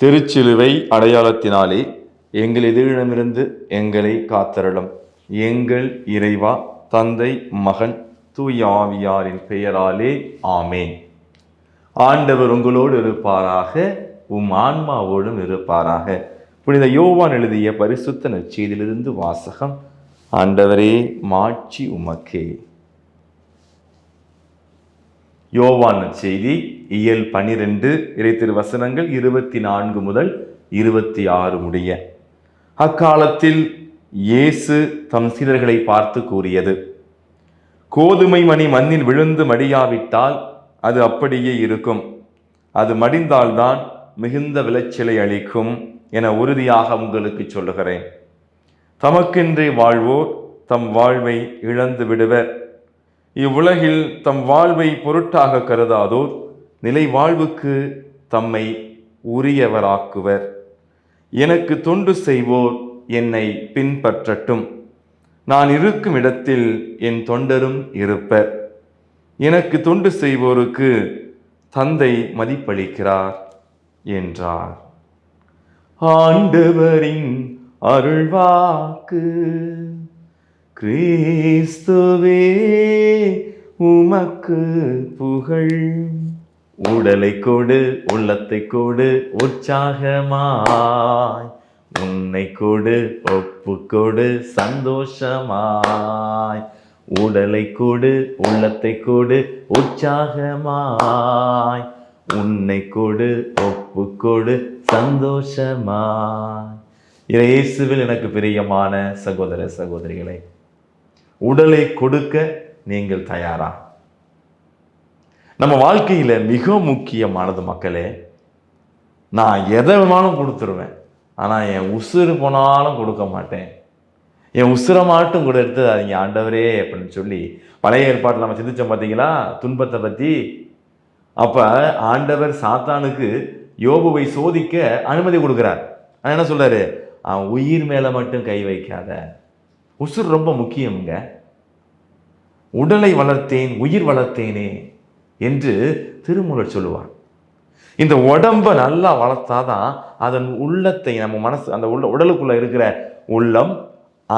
திருச்சிலுவை அடையாளத்தினாலே எங்கள் எதிரிடமிருந்து எங்களை காத்தரலும் எங்கள் இறைவா தந்தை மகன் தூய ஆவியாரின் பெயராலே ஆமேன். ஆண்டவர் உங்களோடு இருப்பாராக உம் ஆன்மாவோடும் இருப்பாராக. புனித யோவான் எழுதிய பரிசுத்த நற்செய்தியிலிருந்து வாசகம் ஆண்டவரே மாட்சி உமக்கே. யோவான் செய்தி இயல் பனிரெண்டு இறைத்திரு வசனங்கள் இருபத்தி நான்கு முதல் இருபத்தி ஆறு முடிய. அக்காலத்தில் இயேசு தம் சீடர்களை பார்த்து கூறியது கோதுமை மணி மண்ணில் விழுந்து மடியாவிட்டால் அது அப்படியே இருக்கும். அது மடிந்தால்தான் மிகுந்த விளைச்சலை அளிக்கும் என உறுதியாக உங்களுக்கு சொல்லுகிறேன். தமக்கென்றே வாழ்வோர் தம் வாழ்வை இழந்து விடுவர் இவ்வுலகில் தம் வாழ்வை பொருட்டாக கருதாதோர் நிலை வாழ்வுக்கு தம்மை உரியவராக்குவர். எனக்கு தொண்டு செய்வோர் என்னை பின்பற்றட்டும். நான் இருக்கும் இடத்தில் என் தொண்டரும் இருப்பர். எனக்கு தொண்டு செய்வோருக்கு தந்தை மதிப்பளிக்கிறார் என்றார். ஆண்டவரின் அருள்வாக்கு கிறிஸ்துவே உமக்கு புகழ். உடலை கொடு உள்ளத்தை கொடு உற்சாகமாய். உன்னை கொடு ஒப்பு கொடு சந்தோஷமாய். உடலை கொடு உள்ளத்தை கொடு உற்சாகமாய். உன்னை கொடு ஒப்பு கொடு சந்தோஷமாய். இயேசுவில் எனக்கு பிரியமான சகோதர சகோதரிகளை உடலை கொடுக்க நீங்கள் தயாரா? நம்ம வாழ்க்கையில் மிக முக்கியமானது மக்களே நான் எதை வேணாலும் கொடுத்துருவேன். ஆனால் என் உசுறு போனாலும் கொடுக்க மாட்டேன். என் உசுரை மாட்டும் கூட எடுத்து அவங்க ஆண்டவரே அப்படின்னு சொல்லி பழைய ஏற்பாட்டில் நம்ம சிந்திச்சோம் பார்த்தீங்களா துன்பத்தை பற்றி அப்போ ஆண்டவர் சாத்தானுக்கு யோபுவை சோதிக்க அனுமதி கொடுக்குறார். ஆனால் என்ன சொல்கிறாரு அவன் உயிர் மேலே மட்டும் கை வைக்காத. உசுர் ரொம்ப முக்கியம்ங்க. உடலை வளர்த்தேன் உயிர் வளர்த்தேனே. என்று திருமூலர் சொல்லுவார். இந்த உடம்பை நல்லா வளர்த்தாதான் அதன் உள்ளத்தை நம்ம மனசு அந்த உள்ள உடலுக்குள்ள இருக்கிற உள்ளம்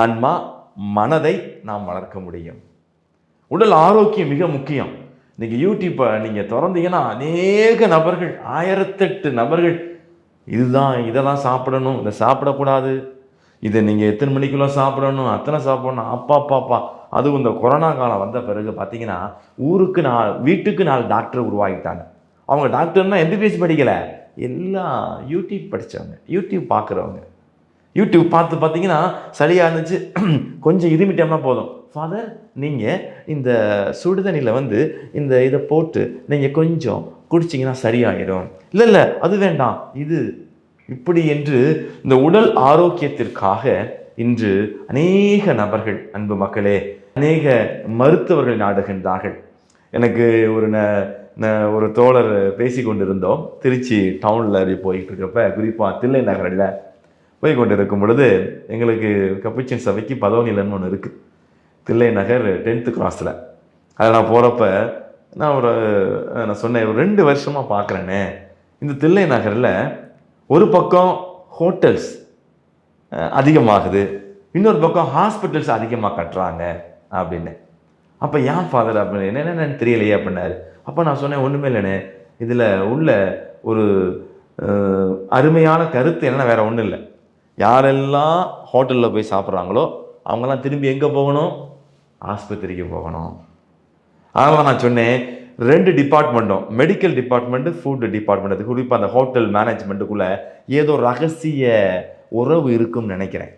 ஆன்மா மனதை நாம் வளர்க்க முடியும். உடல் ஆரோக்கியம் மிக முக்கியம். நீங்கள் யூடியூப்பை நீங்கள் திறந்தீங்கன்னா அநேக நபர்கள் ஆயிரத்தெட்டு நபர்கள் இதுதான் இதெல்லாம் சாப்பிடணும் இதை சாப்பிடக்கூடாது. இதை நீங்கள் எத்தனை மணிக்குள்ள சாப்பிடணும் அத்தனை சாப்பிடணும் அப்பா அப்பா அப்பா. அதுவும் இந்த கொரோனா காலம் வந்த பிறகு பார்த்தீங்கன்னா ஊருக்கு நாலு வீட்டுக்கு நாலு டாக்டர் உருவாகிட்டாங்க. அவங்க டாக்டர்னா எம்பிபிஎஸ் படிக்கலை. எல்லாம் யூடியூப் படித்தவங்க யூடியூப் பார்க்குறவங்க. யூடியூப் பார்த்து பார்த்தீங்கன்னா சரியாக இருந்துச்சு. கொஞ்சம் இருமிட்டோம்னா போதும். ஃபாதர் நீங்கள் இந்த சுடுதண்ணியில் வந்து இந்த இதை போட்டு நீங்கள் கொஞ்சம் குடிச்சிங்கன்னா சரியாயிடும். இல்லை இல்லை அது வேண்டாம். இது இப்படி என்று இந்த உடல் ஆரோக்கியத்திற்காக இன்று அநேக நபர்கள் அன்பு மக்களே அநேக மருத்துவர்கள் நாடுகின்றார்கள். எனக்கு ஒரு ந ஒரு தோழர் பேசி கொண்டிருந்தோம். திருச்சி டவுனில் போயிட்டு இருக்கப்ப குறிப்பாக தில்லை நகரில் போய் கொண்டு இருக்கும் பொழுது எங்களுக்கு கப்புச்சின் சபைக்கு பதவநிலன்னு ஒன்று இருக்குது தில்லை நகர் டென்த்து கிராஸில் அதில் நான் போகிறப்ப நான் ஒரு நான் சொன்னேன் ஒரு ரெண்டு வருஷமாக பார்க்குறேனே இந்த தில்லை நகரில் ஒரு பக்கம் ஹோட்டல்ஸ் அதிகமாகுது. இன்னொரு பக்கம் ஹாஸ்பிட்டல்ஸ் அதிகமாக கட்டுறாங்க. அப்படின்னு. அப்போ ஏன் ஃபாதர் அப்படின்னு? என்ன என்னன்னு தெரியலையே அப்படின்னாரு. அப்போ நான் சொன்னேன் ஒன்றுமே இல்லைண்ணே. இதில் உள்ள ஒரு அருமையான கருத்து என்னென்ன வேறு ஒன்றும் இல்லை. யாரெல்லாம் ஹோட்டலில் போய் சாப்பிட்றாங்களோ அவங்கெல்லாம் திரும்பி எங்கே போகணும்? ஆஸ்பத்திரிக்கு போகணும். அதனால் நான் சொன்னேன் ரெண்டு டிபார்ட்மெண்ட்டும் மெடிக்கல் டிபார்ட்மெண்ட்டு ஃபுட் டிபார்ட்மெண்ட்டு குறிப்பாக அந்த ஹோட்டல் மேனேஜ்மெண்ட்டுக்குள்ளே ஏதோ ரகசிய உறவு இருக்கும்னு நினைக்கிறேன்.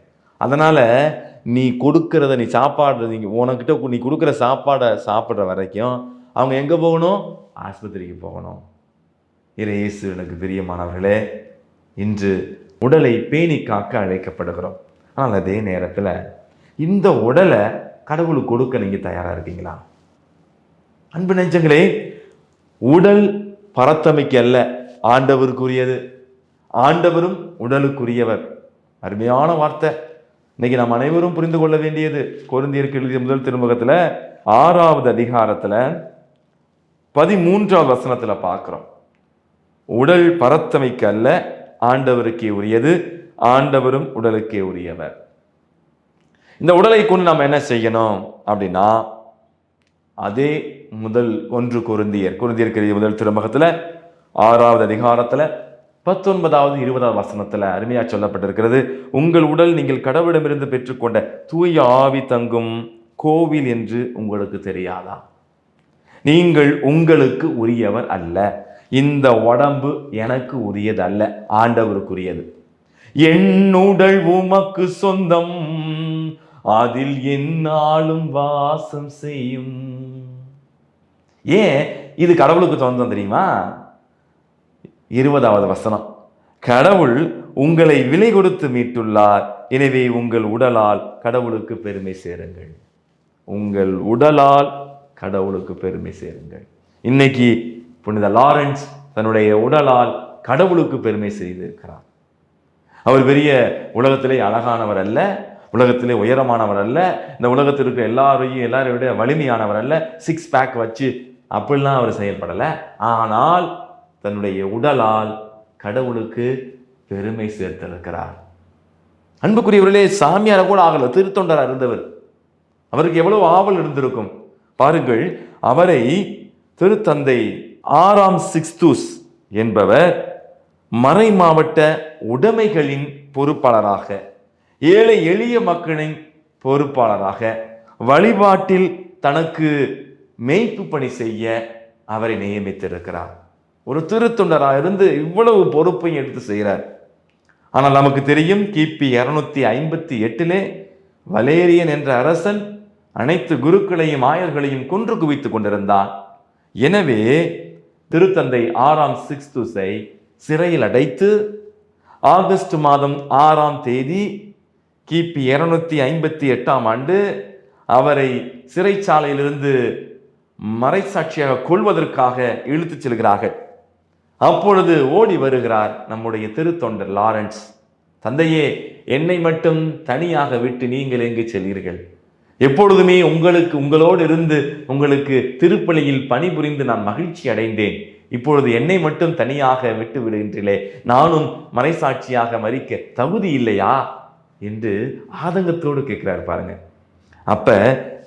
அதனால் நீ கொடுக்கறத நீ சாப்பாடு நீ உனக்கிட்ட நீ கொடுக்குற சாப்பாடை சாப்பிட்ற வரைக்கும் அவங்க எங்கே போகணும்? ஆஸ்பத்திரிக்கு போகணும். இயேசு எனக்கு பிரியமானவர்களே இன்று உடலை பேணி காக்க அழைக்கப்படுகிறோம். ஆனால் அதே நேரத்தில் இந்த உடலை கடவுளுக்கு கொடுக்க நீங்கள் தயாராக இருக்கீங்களா? அன்பு நெஞ்சங்களே உடல் பரத்தமைக்கு அல்ல ஆண்டவருக்குரியது. ஆண்டவரும் உடலுக்குரியவர். அருமையான வார்த்தை. இன்னைக்கு நாம் அனைவரும் புரிந்து கொள்ள வேண்டியது கொரிந்தியருக்கு எழுதிய முதல் திருமுகத்தில் ஆறாவது அதிகாரத்தில் பதிமூன்றாவது வசனத்தில் பார்க்குறோம். உடல் பரத்தமைக்கு அல்ல ஆண்டவருக்கே உரியது ஆண்டவரும் உடலுக்கே உரியவர். இந்த உடலை கொண்டு நாம் என்ன செய்யணும் அப்படின்னா அதே முதல் ஒன்று குருந்தியர் குருந்தியர் முதல் திருமகத்தில் ஆறாவது அதிகாரத்தில் பத்தொன்பதாவது இருபதாவது வசனத்தில் அருமையாக சொல்லப்பட்டிருக்கிறது. உங்கள் உடல் நீங்கள் கடவுளிடமிருந்து பெற்றுக்கொண்ட தூய ஆவி தங்கும் கோவில் என்று உங்களுக்கு தெரியாதா? நீங்கள் உங்களுக்கு உரியவர் அல்ல. இந்த உடம்பு எனக்கு உரியது அல்ல ஆண்டவருக்குரியது. என் உடல் உமக்கு சொந்தம் அதில் என்னாலும் வாசம் செய்யும். ஏன்? இது கடவுளுக்கு சொந்தம் தெரியுமா? இருபதாவது வசனம். கடவுள் உங்களை விலை கொடுத்து மீட்டுள்ளார். எனவே உங்கள் உடலால் கடவுளுக்கு பெருமை சேருங்கள். உங்கள் உடலால் கடவுளுக்கு பெருமை சேருங்கள். இன்னைக்கு புனித லாரன்ஸ் தன்னுடைய உடலால் கடவுளுக்கு பெருமை செய்திருக்கிறார். அவர் பெரிய உலகத்திலே அழகானவர் அல்ல உலகத்திலே உயரமானவர் அல்ல இந்த உலகத்தில் இருக்கிற எல்லாரையும் எல்லாரையும் விட வலிமையானவர் அல்ல. சிக்ஸ் பேக் வச்சு அப்படிலாம் அவர் செயல்படலை. ஆனால் தன்னுடைய உடலால் கடவுளுக்கு பெருமை சேர்த்திருக்கிறார். அன்புக்குரியவர்களே சாமியார கூட ஆகல திருத்தொண்டராக இருந்தவர். அவருக்கு எவ்வளவு ஆவல் இருந்திருக்கும். பாருங்கள் அவரை திருத்தந்தை ஆறாம் சிக்ஸ்தூஸ் என்பவர் மறை மாவட்ட உடைமைகளின் பொறுப்பாளராக ஏழை எளிய மக்களின் பொறுப்பாளராக வழிபாட்டில் தனக்கு மெய்ப்பு பணி செய்ய அவரை நியமித்திருக்கிறார். ஒரு திருத்தொண்டராக இருந்து இவ்வளவு பொறுப்பையும் எடுத்து செய்கிறார். ஆனால் நமக்கு தெரியும் கிபி இரநூத்தி ஐம்பத்தி எட்டிலே வலேரியன் என்ற அரசன் அனைத்து குருக்களையும் ஆயர்களையும் கொன்று குவித்துக் கொண்டிருந்தான். எனவே திருத்தந்தை ஆறாம் சிக்ஸ்துஸை சிறையில் அடைத்து ஆகஸ்ட் மாதம் ஆறாம் தேதி கிபி இருநூத்தி ஐம்பத்தி எட்டாம் ஆண்டு அவரை சிறைச்சாலையிலிருந்து மறைசாட்சியாக கொள்வதற்காக இழுத்துச் செல்கிறார்கள். அப்பொழுது ஓடி வருகிறார் நம்முடைய திருத்தொண்டர் லாரன்ஸ். தந்தையே என்னை மட்டும் தனியாக விட்டு நீங்கள் எங்கு செல்கிறீர்கள் எப்பொழுதுமே உங்களுக்கு உங்களோடு இருந்து உங்களுக்கு திருப்பலியில் பணிபுரிந்து நான் மகிழ்ச்சி அடைந்தேன். இப்பொழுது என்னை மட்டும் தனியாக விட்டு விடுகின்றீர்களே நானும் மறைசாட்சியாக மறிக்க தகுதி இல்லையா? என்று ஆதங்கத்தோடு கேட்கிறார் பாருங்க. அப்ப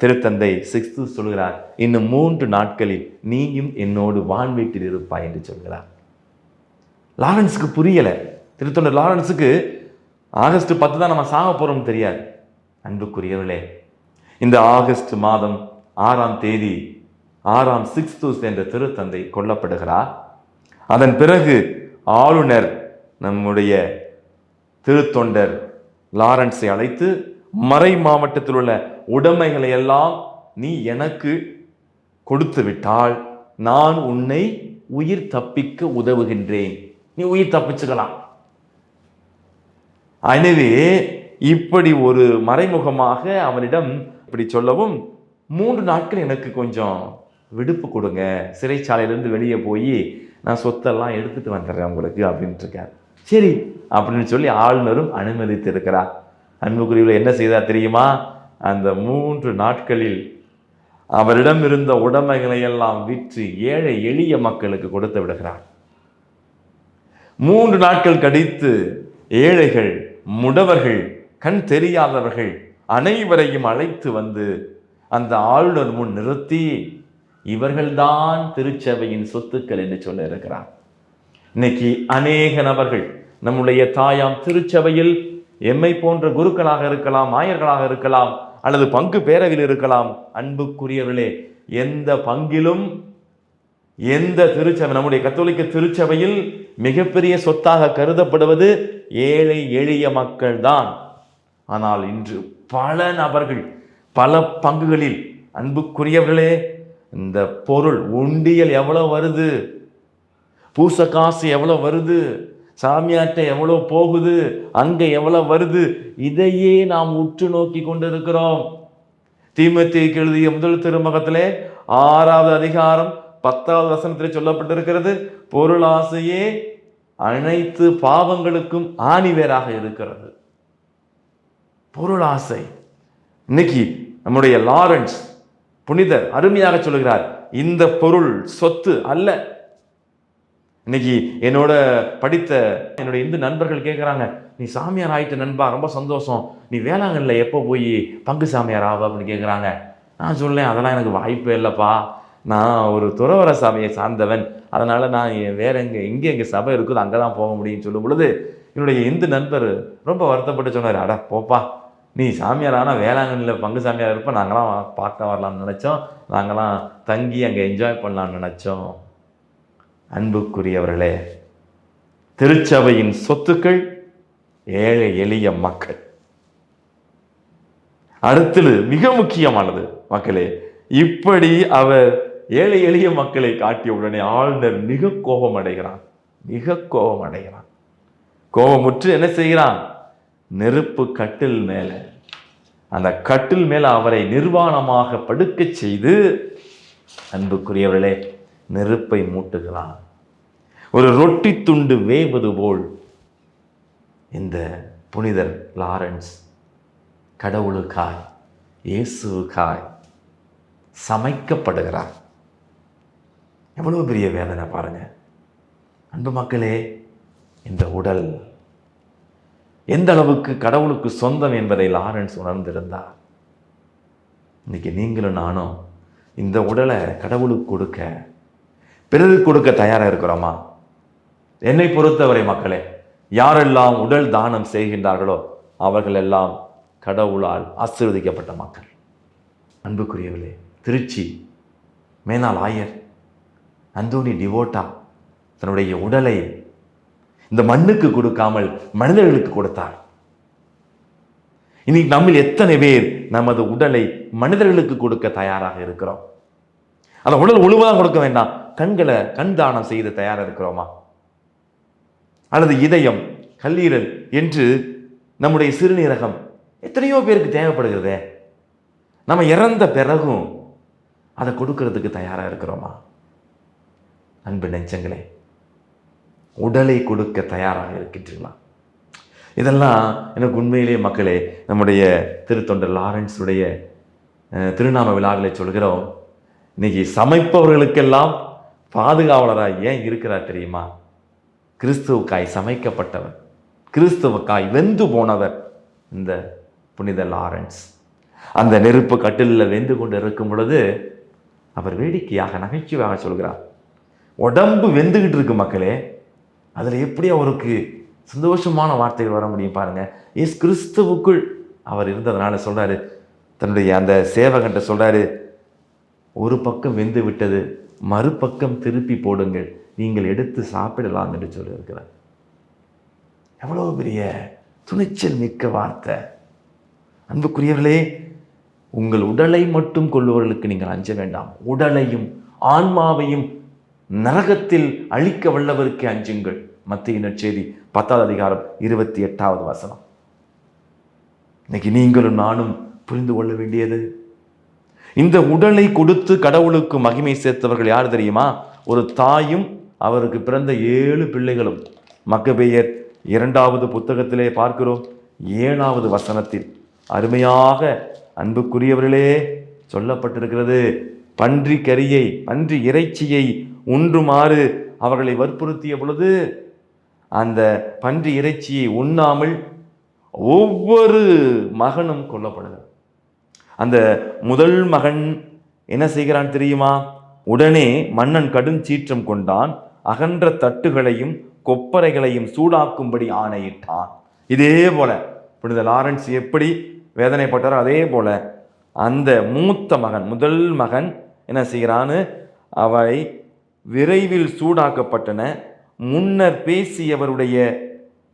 திருத்தந்தை சிக்ஸ்து சொல்கிறார் இன்னும் மூன்று நாட்களில் நீயும் என்னோடு வான் வீட்டில் இருப்பாய் என்று சொல்கிறார். லாரன்ஸுக்கு புரியலை. திருத்தொண்டர் லாரன்ஸுக்கு ஆகஸ்ட் பத்து தான் நம்ம சாக போகிறோம் தெரியாது. அன்புக்குரியவர்களே இந்த ஆகஸ்ட் மாதம் ஆறாம் தேதி ஆறாம் சிக்ஸ்து என்ற திருத்தந்தை கொல்லப்படுகிறார். அதன் பிறகு ஆளுநர் நம்முடைய திருத்தொண்டர் லாரன்ஸை அழைத்து மறை மாவட்டத்தில் உள்ள உடைமைகளை எல்லாம் நீ எனக்கு கொடுத்து விட்டால் நான் உன்னை உயிர் தப்பிக்க உதவுகின்றேன். நீ உயிர் தப்பிச்சுக்கலாம். எனவே இப்படி ஒரு மறைமுகமாக அவனிடம் இப்படி சொல்லவும் மூன்று நாட்கள் எனக்கு கொஞ்சம் விடுப்பு கொடுங்க. சிறைச்சாலையிலேருந்து வெளியே போய் நான் சொத்தெல்லாம் எடுத்துட்டு வந்துடுறேன் உங்களுக்கு அப்படின்ட்டுருக்கார் சரி அப்படின்னு சொல்லி ஆளுநரும் அனுமதித்து இருக்கிறார் அன்புக்குரியவில் என்ன செய்தார் தெரியுமா? அந்த மூன்று நாட்களில் அவரிடம் இருந்த உடைமைகளை எல்லாம் விற்று ஏழை எளிய மக்களுக்கு கொடுத்து விடுகிறார். மூன்று நாட்கள் கழித்து ஏழைகள் முடவர்கள் கண் தெரியாதவர்கள் அனைவரையும் அழைத்து வந்து அந்த ஆளுநர் முன் நிறுத்தி இவர்கள்தான் திருச்சபையின் சொத்துக்கள் என்று சொல்ல இருக்கிறார். இன்னைக்கு அநேக நபர்கள் நம்முடைய தாயாம் திருச்சபையில் எம்மை போன்ற குருக்களாக இருக்கலாம் ஆயர்களாக இருக்கலாம் அல்லது பங்கு பேரவில் இருக்கலாம். அன்புக்குரியவர்களே எந்த பங்கிலும் எந்த திருச்சபை நம்முடைய கத்தோலிக்க திருச்சபையில் மிகப்பெரிய சொத்தாக கருதப்படுவது ஏழை எளிய மக்கள் தான் ஆனால் இன்று பல நபர்கள் பல பங்குகளில் அன்புக்குரியவர்களே இந்த பொருள் உண்டியல் எவ்வளோ வருது? பூச காசு எவ்வளோ வருது? சாமியாட்ட எவ்வளோ போகுது? அங்கே எவ்வளோ வருது? இதையே நாம் உற்று நோக்கி கொண்டிருக்கிறோம். தீமத்திக்கு எழுதிய முதல் திருமகத்திலே ஆறாவது அதிகாரம் பத்தாவது வசனத்தில் சொல்லப்பட்டிருக்கிறது பொருளாசையே அனைத்து பாவங்களுக்கும் ஆணிவேராக இருக்கிறது. பொருளாசை. இன்னைக்கு நம்முடைய லாரன்ஸ் புனிதர் அருமையாக சொல்கிறார் இந்த பொருள் சொத்து அல்ல. இன்னைக்கு என்னோட படித்த என்னுடைய இந்து நண்பர்கள் கேட்குறாங்க நீ சாமியார் ஆயிட்ட நண்பா ரொம்ப சந்தோஷம். நீ வேளாங்கண்ணில் எப்போ போய் பங்கு சாமியார் ஆவ அப்படின்னு கேட்குறாங்க நான் சொல்லேன் அதெல்லாம் எனக்கு வாய்ப்பே இல்லைப்பா. நான் ஒரு துறவர சபையை சார்ந்தவன். அதனால் நான் வேற எங்கே எங்கே எங்கே சபை இருக்குதோ அங்கே தான் போக முடியும்னு சொல்லும் பொழுது என்னுடைய இந்து நண்பர் ரொம்ப வருத்தப்பட்டு சொன்னார் அட போப்பா நீ சாமியார் ஆனால் வேளாங்கண்ணியில் பங்கு சாமியார் இருப்ப நாங்களாம் பார்க்க வரலாம்னு நினச்சோம். நாங்களாம் தங்கி அங்கே என்ஜாய் பண்ணலாம்னு நினச்சோம். அன்புக்குரியவர்களே திருச்சபையின் சொத்துக்கள் ஏழை எளிய மக்கள். அடுத்தது மிக முக்கியமானது மக்களே இப்படி அவர் ஏழை எளிய மக்களை காட்டிய உடனே ஆழ்ந்தர் மிக கோபம் அடைகிறான். மிக கோபம் அடைகிறான். கோபமுற்று என்ன செய்கிறான்? நெருப்பு கட்டில் மேலே அந்த கட்டில் மேலே அவரை நிர்வாணமாக படுக்கச் செய்து அன்புக்குரியவர்களே நெருப்பை மூட்டுகிறான். ஒரு ரொட்டி துண்டு வேவது போல் இந்த புனிதர் லாரன்ஸ் கடவுளுக்காய் இயேசுக்காய் சமைக்கப்படுகிறார். எவ்வளவு பெரிய வேதனை பாருங்க. அன்பு மக்களே இந்த உடல் எந்த அளவுக்கு கடவுளுக்கு சொந்தம் என்பதை லாரன்ஸ் உணர்ந்திருந்தார். இன்னைக்கு நீங்களும் நானும் இந்த உடலை கடவுளுக்கு கொடுக்க பிறருக்கு கொடுக்க தயாராக இருக்கிறோமா? என்னை பொறுத்தவரை மக்களே யாரெல்லாம் உடல் தானம் செய்கின்றார்களோ அவர்கள் எல்லாம் கடவுளால் ஆசீர்வதிக்கப்பட்ட மக்கள். அன்புக்குரியவர்களே திருச்சி மேனால் ஆயர் அந்தோனி டிவோட்டா தன்னுடைய உடலை இந்த மண்ணுக்கு கொடுக்காமல் மனிதர்களுக்கு கொடுத்தார் இன்னைக்கு நம்மில் எத்தனை பேர் நமது உடலை மனிதர்களுக்கு கொடுக்க தயாராக இருக்கிறோம்? அந்த உடல் முழுவதும் கொடுக்க வேண்டாம். கண்களை கண் தானம் செய்து தயாராக இருக்கிறோமா? அல்லது இதயம் கல்லீரல் என்று நம்முடைய சிறுநீரகம் எத்தனையோ பேருக்கு தேவைப்படுகிறதே? நம்ம இறந்த பிறகும் அதை கொடுக்கறதுக்கு தயாராக இருக்கிறோமா? அன்பு நெஞ்சங்களே உடலை கொடுக்க தயாராக இருக்கின்றீர்களா? இதெல்லாம் எனக்கு உண்மையிலேயே மக்களே நம்முடைய திருத்தொண்டர் லாரன்ஸுடைய திருநாம விழாவிலே சொல்கிறோம். இன்னைக்கு சமைப்பவர்களுக்கெல்லாம் பாதுகாவலராக ஏன் இருக்கிறார் தெரியுமா? கிறிஸ்துவுக்காய் சமைக்கப்பட்டவர் கிறிஸ்துவுக்காய் வெந்து போனவர் இந்த புனித லாரன்ஸ். அந்த நெருப்பு கட்டிலில் வெந்து கொண்டு இருக்கும் பொழுது அவர் வேடிக்கையாக நகைச்சுவையாக சொல்கிறார். உடம்பு வெந்துகிட்டு இருக்கு மக்களே. அதில் எப்படி அவருக்கு சந்தோஷமான வார்த்தைகள் வர முடியும் பாருங்கள் இயேசு கிறிஸ்துவுக்குள் அவர் இருந்ததுனால சொல்கிறாரு தன்னுடைய அந்த சேவகன்ட்ட சொல்கிறாரு ஒரு பக்கம் வெந்து விட்டது மறுபக்கம் திருப்பி போடுங்கள். நீங்கள் எடுத்து சாப்பிடலாம் என்று சொல்லியிருக்கிறார். எவ்வளோ பெரிய துணிச்சல் மிக்க வார்த்தை. அன்புக்குரியவர்களே உங்கள் உடலை மட்டும் கொள்ளுவர்களுக்கு நீங்கள் அஞ்ச வேண்டாம். உடலையும் ஆன்மாவையும் நரகத்தில் அழிக்க வல்லவருக்கு அஞ்சுங்கள். மத்திய நற்செய்தி பத்தாவது அதிகாரம் இருபத்தி எட்டாவது வசனம். இன்னைக்கு நீங்களும் நானும் புரிந்து கொள்ள வேண்டியது. இந்த உடலை கொடுத்து கடவுளுக்கு மகிமை சேர்த்தவர்கள் யார் தெரியுமா? ஒரு தாயும் அவருக்கு பிறந்த ஏழு பிள்ளைகளும். மக்கபெயர் இரண்டாவது புத்தகத்திலே பார்க்கிறோம். ஏழாவது வசனத்தில் அருமையாக அன்புக்குரியவர்களே சொல்லப்பட்டிருக்கிறது. பன்றி கரியை பன்றி இறைச்சியை உன்றுமாறு அவர்களை வற்புறுத்திய பொழுது அந்த பன்றி இறைச்சியை உண்ணாமல் ஒவ்வொரு மகனும் கொல்லப்படுகிறார். அந்த முதல் மகன் என்ன செய்கிறான் தெரியுமா? உடனே மன்னன் கடும் சீற்றம் கொண்டான் அகன்ற தட்டுகளையும் கொப்பரைகளையும் சூடாக்கும்படி ஆணையிட்டான். இதே போல புனித லாரன்ஸ் எப்படி வேதனைப்பட்டாரோ அதே போல அந்த மூத்த மகன் முதல் மகன் என்ன செய்கிறான்னு அவை விரைவில் சூடாக்கப்பட்டன. முன்னர் பேசியவருடைய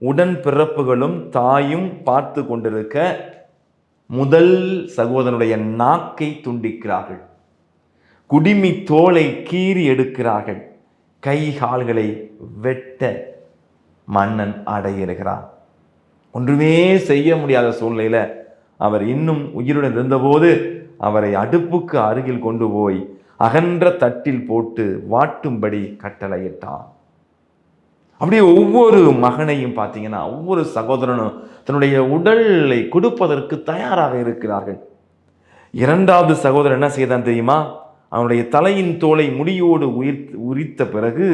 உடன் பிறப்புகளும் தாயும் பார்த்து கொண்டிருக்க முதல் சகோதரனுடைய நாக்கை துண்டிக்கிறார்கள். குடிமி தோலை கீறி எடுக்கிறார்கள். கை கால்களை வெட்ட மன்னன் அடையிறுகிறான். ஒன்றுமே செய்ய முடியாத சூழ்நிலையில் அவர் இன்னும் உயிருடன் இருந்தபோது அவரை அடுப்புக்கு அருகில் கொண்டு போய் அகன்ற தட்டில் போட்டு வாட்டும்படி கட்டளையிட்டான். அப்படியே ஒவ்வொரு மகனையும் பார்த்தீங்கன்னா ஒவ்வொரு சகோதரனும் தன்னுடைய உடலை கொடுப்பதற்கு தயாராக இருக்கிறார்கள். இரண்டாவது சகோதரன் என்ன செய்தான் தெரியுமா? அவனுடைய தலையின் தோலை முடியோடு உயிர் உரித்த பிறகு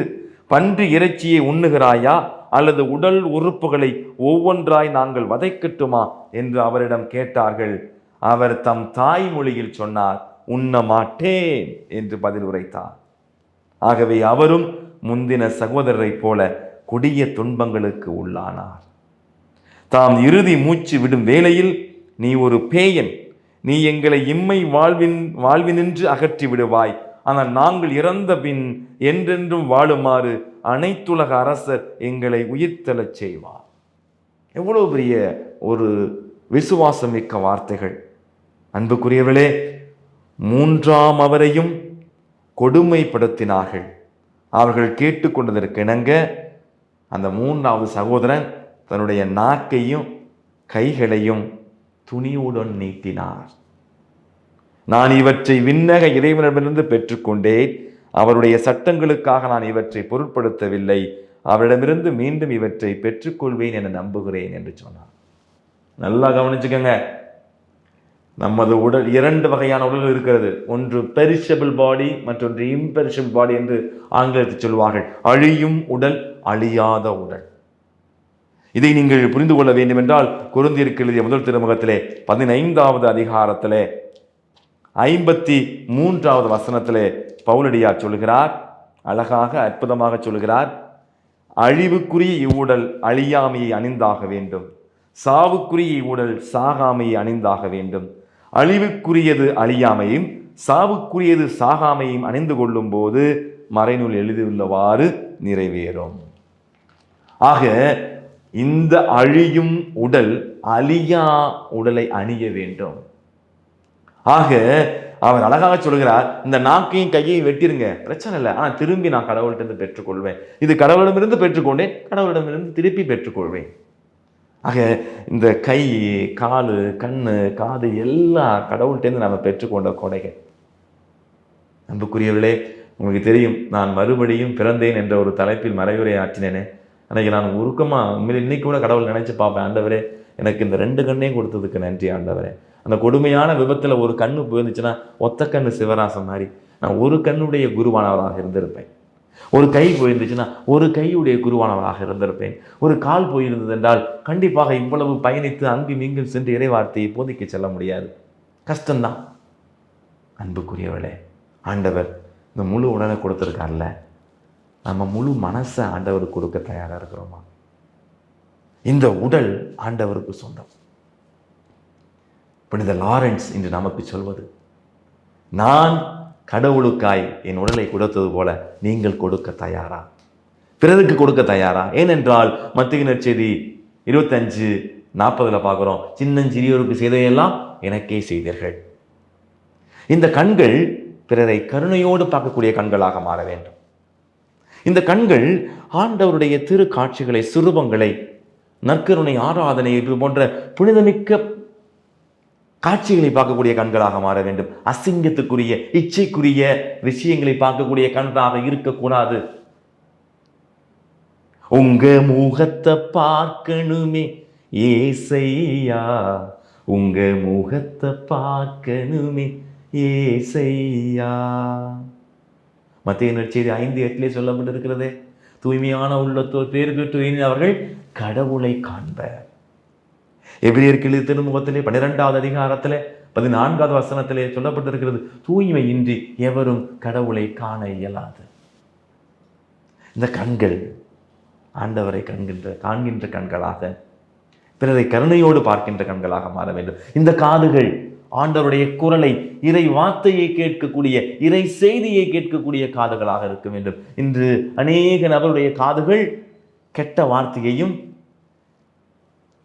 பன்றி இறைச்சியை உண்ணுகிறாயா? அல்லது உடல் உறுப்புகளை ஒவ்வொன்றாய் நாங்கள் வதைக்கட்டுமா? என்று அவரிடம் கேட்டார்கள். அவர் தம் தாய்மொழியில் சொன்னார் உண்ண மாட்டேன் என்று பதில் உரைத்தார். ஆகவே அவரும் முந்தின சகோதரரைப் போல கொடிய துன்பங்களுக்கு உள்ளானார். தாம் இறுதி மூச்சு விடும் வேளையில் நீ ஒரு பேயன். நீ எங்களை இம்மை வாழ்வின் வாழ்வினின்று அகற்றி விடுவாய். ஆனால் நாங்கள் இறந்த பின் என்றென்றும் வாழுமாறு அனைத்துலக அரசர் எங்களை உயிர்த்தெழச் செய்வார். எவ்வளவு பெரிய ஒரு விசுவாசமிக்க வார்த்தைகள். அன்புக்குரியவர்களே மூன்றாம் அவரையும் கொடுமைப்படுத்தினார்கள். அவர்கள் கேட்டுக்கொண்டதற்கு இணங்க அந்த மூன்றாவது சகோதரன் தன்னுடைய நாக்கையும் கைகளையும் துணியுடன் நீட்டினார். நான் இவற்றை விண்ணக இறைவனிடமிருந்து பெற்றுக்கொண்டேன் அவருடைய சட்டங்களுக்காக நான் இவற்றை பொருட்படுத்தவில்லை. அவரிடமிருந்து மீண்டும் இவற்றை பெற்றுக்கொள்வேன் என நம்புகிறேன் என்று சொன்னார். நல்லா கவனிச்சுக்கோங்க. நமது உடல் இரண்டு வகையான உடல்கள் இருக்கிறது. ஒன்று பெரிஷபிள் பாடி மற்றொன்று இம்பெரிஷபிள் பாடி என்று ஆங்கிலத்தில் சொல்வார்கள் அழியும் உடல் அழியாத உடல். இதை நீங்கள் புரிந்து கொள்ள வேண்டும் என்றால் எழுதிய முதல் திருமுகத்திலே பதினைந்தாவது அதிகாரத்திலே ஐம்பத்தி மூன்றாவது வசனத்திலே பவுலடியார் சொல்கிறார் அழகாக அற்புதமாக சொல்கிறார் அழிவுக்குரிய இவ்வுடல் அழியாமையை அணிந்தாக வேண்டும். சாவுக்குரிய இவ்வுடல் சாகாமையை அணிந்தாக வேண்டும். அழிவுக்குரியது அழியாமையும் சாவுக்குரியது சாகாமையும் அணிந்து கொள்ளும் போது மறைநூல் எழுதியுள்ளவாறு நிறைவேறும். ஆக இந்த அழியும் உடல் அழியா உடலை அணிய வேண்டும். ஆக அவர் அழகாக சொல்கிறார் இந்த நாக்கையும் கையையும் வெட்டிருங்க பிரச்சனை இல்லை ஆனால் திரும்பி நான் கடவுள்கிட்ட பெற்றுக்கொள்வேன். இது கடவுளிடமிருந்து பெற்றுக்கொண்டேன் கடவுளிடமிருந்து திருப்பி பெற்றுக்கொள்வேன். ஆக இந்த கை கால் கண் காது எல்லாம் கடவுள்கிட்டேருந்து நம்ம பெற்றுக்கொண்ட கொடைகள். அன்புக்குரியவர்களே உங்களுக்கு தெரியும் நான் மறுபடியும் பிறந்தேன் என்ற ஒரு தலைப்பில் மறைவுரை ஆற்றினேனே. அன்றைக்கி நான் உருக்கமாக உண்மையில் இன்னைக்கு கூட கடவுள் நினச்சி பார்ப்பேன். ஆண்டவரே எனக்கு இந்த ரெண்டு கண்ணையும் கொடுத்ததுக்கு நன்றி ஆண்டவரே. அந்த கொடுமையான விபத்தில் ஒரு கண்ணு போயிருந்துச்சுன்னா ஒத்த கண்ணு சிவராசம் மாதிரி. நான் ஒரு கண்ணுடைய குருவானவராக இருந்திருப்பேன். ஒரு கை போயிருந்துச்சுன்னா ஒரு கையுடைய குருவானவராக இருந்திருப்பேன். ஒரு கால் போயிருந்தது என்றால் கண்டிப்பாக இவ்வளவு பயணித்து அங்கும் இங்கும் சென்று இறைவார்த்தையை போதிக்க செல்ல முடியாது. கஷ்டம்தான். அன்புக்குரியவளே ஆண்டவர் இந்த முழு உடலை கொடுத்துருக்கார்ல நம்ம முழு மனசை ஆண்டவருக்கு கொடுக்க தயாராக இருக்கிறோமா? இந்த உடல் ஆண்டவருக்கு சொந்தம். புனித லாரன்ஸ் இன்று நமக்கு சொல்வது நான் கடவுளுக்காய் என் உடலை கொடுத்தது போல நீங்கள் கொடுக்க தயாரா? பிறருக்கு கொடுக்க தயாரா? ஏனென்றால் மத்திய நற்செய்தி இருபத்தஞ்சு நாற்பதில் பார்க்குறோம். சின்னஞ்சிறியோருக்கு செய்தையெல்லாம் எனக்கே செய்தீர்கள். இந்த கண்கள் பிறரை கருணையோடு பார்க்கக்கூடிய கண்களாக மாற வேண்டும். இந்த கண்கள் ஆண்டவருடைய திரு காட்சிகளை சுரூபங்களை நற்கருணை ஆராதனை இது போன்ற புனிதமிக்க காட்சிகளை பார்க்கக்கூடிய கண்களாக மாற வேண்டும். அசிங்கத்துக்குரிய இச்சைக்குரிய விஷயங்களை பார்க்கக்கூடிய கண்களாக இருக்கக்கூடாது. உங்க முகத்தை பார்க்கணுமே ஏசையா. உங்க முகத்தை பார்க்கணுமே ஏசையா. மத்திய நற்செய்தி ஐந்து எட்டிலே சொல்லப்பட்டிருக்கிறதே. தூய்மையான உள்ளத்தோர் பேர் பெற்று அவர்கள் கடவுளை காண்பர். எபிரியர் கிளி முகத்திலே பன்னிரெண்டாவது அதிகாரத்திலே பதினான்காவது வசனத்திலே சொல்லப்பட்டிருக்கிறது தூய்மையின்றி எவரும் கடவுளை காண இயலாது. இந்த கண்கள் ஆண்டவரை கண்கின்ற காண்கின்ற கண்களாக பிறரை கருணையோடு பார்க்கின்ற கண்களாக மாற வேண்டும். இந்த காதுகள் ஆண்டவருடைய குரலை இறை வார்த்தையை கேட்கக்கூடிய இறை செய்தியை கேட்கக்கூடிய காதுகளாக இருக்க வேண்டும். இன்று அநேக நபருடைய காதுகள் கெட்ட வார்த்தையையும்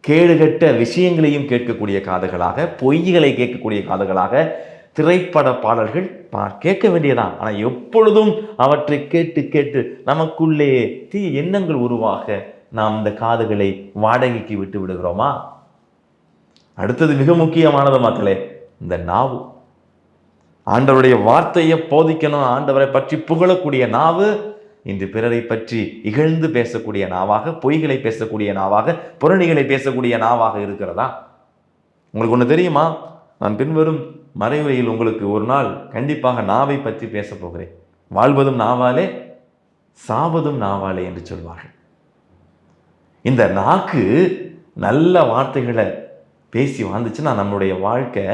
கேடுகட்ட விஷயங்களையும் கேட்கக்கூடிய காதுகளாக பொய்களை கேட்கக்கூடிய காதுகளாக திரைப்பட பாடல்கள் பா கேட்க வேண்டியதான் ஆனால் எப்பொழுதும் அவற்றை கேட்டு கேட்டு நமக்குள்ளே தீ எண்ணங்கள் உருவாக நாம் இந்த காதுகளை வாடகைக்கு விட்டு விடுகிறோமா? அடுத்தது மிக முக்கியமானது மக்களே இந்த நாவு. ஆண்டவருடைய வார்த்தையை போதிக்கணும் ஆண்டவரை பற்றி புகழக்கூடிய நாவு இன்று பிறரை பற்றி இகழ்ந்து பேசக்கூடிய நாவாக பொய்களை பேசக்கூடிய நாவாக புறணிகளை பேசக்கூடிய நாவாக இருக்கிறதா? உங்களுக்கு ஒன்று தெரியுமா? நான் பின்வரும் மறைவுரையில் உங்களுக்கு ஒரு நாள் கண்டிப்பாக நாவை பற்றி பேசப் போகிறேன். வாழ்வதும் நாவாலே சாவதும் நாவாலே என்று சொல்வார்கள். இந்த நாக்கு நல்ல வார்த்தைகளை பேசி வாழ்ந்துச்சுன்னா நம்மளுடைய வாழ்க்கை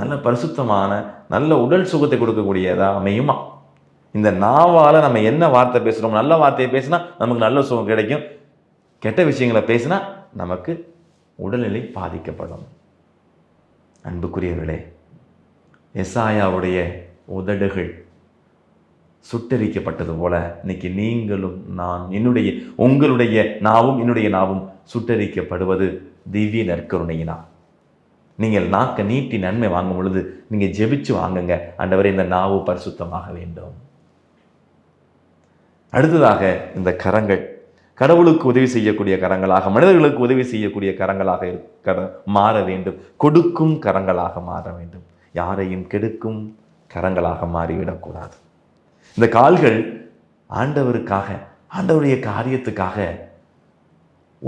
நல்ல பரிசுத்தமான நல்ல உடல் சுகத்தை கொடுக்கக்கூடியதா அமையுமா? இந்த நாவால் நம்ம என்ன வார்த்தை பேசுகிறோம் நல்ல வார்த்தையை பேசினா நமக்கு நல்ல சுகம் கிடைக்கும். கெட்ட விஷயங்களை பேசினா நமக்கு உடல்நிலை பாதிக்கப்படும். அன்புக்குரியவர்களே எசாயாவுடைய உதடுகள் சுட்டரிக்கப்பட்டது போல இன்னைக்கு நீங்களும் நான் என்னுடைய உங்களுடைய நாவும் என்னுடைய நாவும் சுட்டரிக்கப்படுவது திவ்ய நற்கருணையினா நீங்கள் நாக்க நீட்டி நன்மை வாங்கும் பொழுது நீங்கள் ஜெபிச்சு வாங்குங்க. ஆண்டவரே இந்த நாவு பரிசுத்தமாக வேண்டும். அடுத்ததாக இந்த கரங்கள். கடவுளுக்கு உதவி செய்யக்கூடிய கரங்களாக மனிதர்களுக்கு உதவி செய்யக்கூடிய கரங்களாக இருக்க மாற வேண்டும். கொடுக்கும் கரங்களாக மாற வேண்டும். யாரையும் கெடுக்கும் கரங்களாக மாறிவிடக்கூடாது. இந்த கால்கள் ஆண்டவருக்காக ஆண்டவருடைய காரியத்துக்காக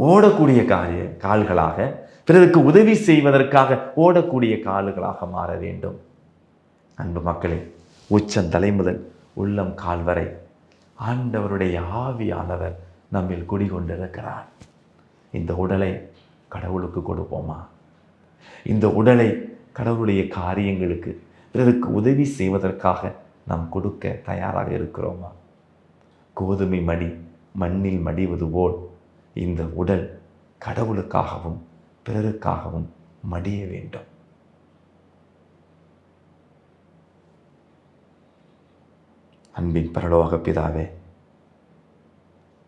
ஓடக்கூடிய காரிய கால்களாக பிறருக்கு உதவி செய்வதற்காக ஓடக்கூடிய கால்களாக மாற வேண்டும். அன்பு மக்களே உச்சம் தலைமுதல் உள்ளம் கால் வரை ஆண்டவருடைய ஆவியானவர் நம்மில் குடிகொண்டிருக்கிறார். இந்த உடலை கடவுளுக்கு கொடுப்போமா? இந்த உடலை கடவுளுடைய காரியங்களுக்கு பிறருக்கு உதவி செய்வதற்காக நாம் கொடுக்க தயாராக இருக்கிறோமா? கோதுமை மடி மண்ணில் மடிவது போல் இந்த உடல் கடவுளுக்காகவும் பிறருக்காகவும் மடிய வேண்டும். அன்பின் பரலோக பிதாவே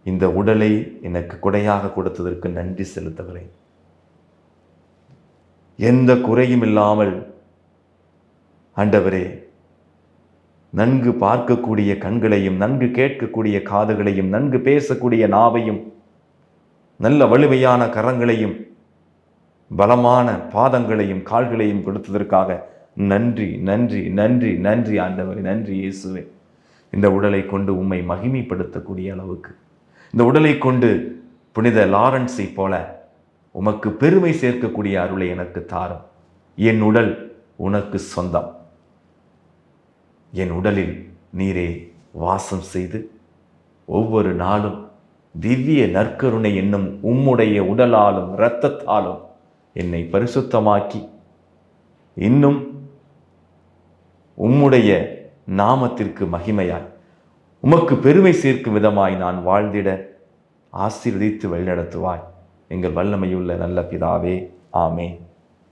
இந்த உடலை எனக்கு குடையாக கொடுத்ததற்கு நன்றி செலுத்துகிறேன். எந்த குறையும் இல்லாமல் ஆண்டவரே நன்கு பார்க்கக்கூடிய கண்களையும் நன்கு கேட்கக்கூடிய காதுகளையும் நன்கு பேசக்கூடிய நாவையும் நல்ல வலிமையான கரங்களையும் பலமான பாதங்களையும் கால்களையும் கொடுத்ததற்காக நன்றி நன்றி நன்றி நன்றி ஆண்டவரே நன்றி இயேசுவே. இந்த உடலை கொண்டு உம்மை மகிமைப்படுத்தக்கூடிய அளவுக்கு. இந்த உடலை கொண்டு புனித லாரன்ஸை போல உமக்கு பெருமை சேர்க்கக்கூடிய அருளை எனக்கு தாரும். என் உடல் உனக்கு சொந்தம். என் உடலில் நீரே வாசம் செய்து ஒவ்வொரு நாளும் திவ்ய நற்கருணை என்னும் உம்முடைய உடலாலும் இரத்தத்தாலும் என்னை பரிசுத்தமாக்கி இன்னும் உம்முடைய நாமத்திற்கு மகிமையாய். உமக்கு பெருமை சேர்க்கும் விதமாய் நான் வாழ்ந்திட ஆசீர்வதித்து வழிநடத்துவாய். எங்கள் வல்லமையுள்ள நல்ல பிதாவே ஆமே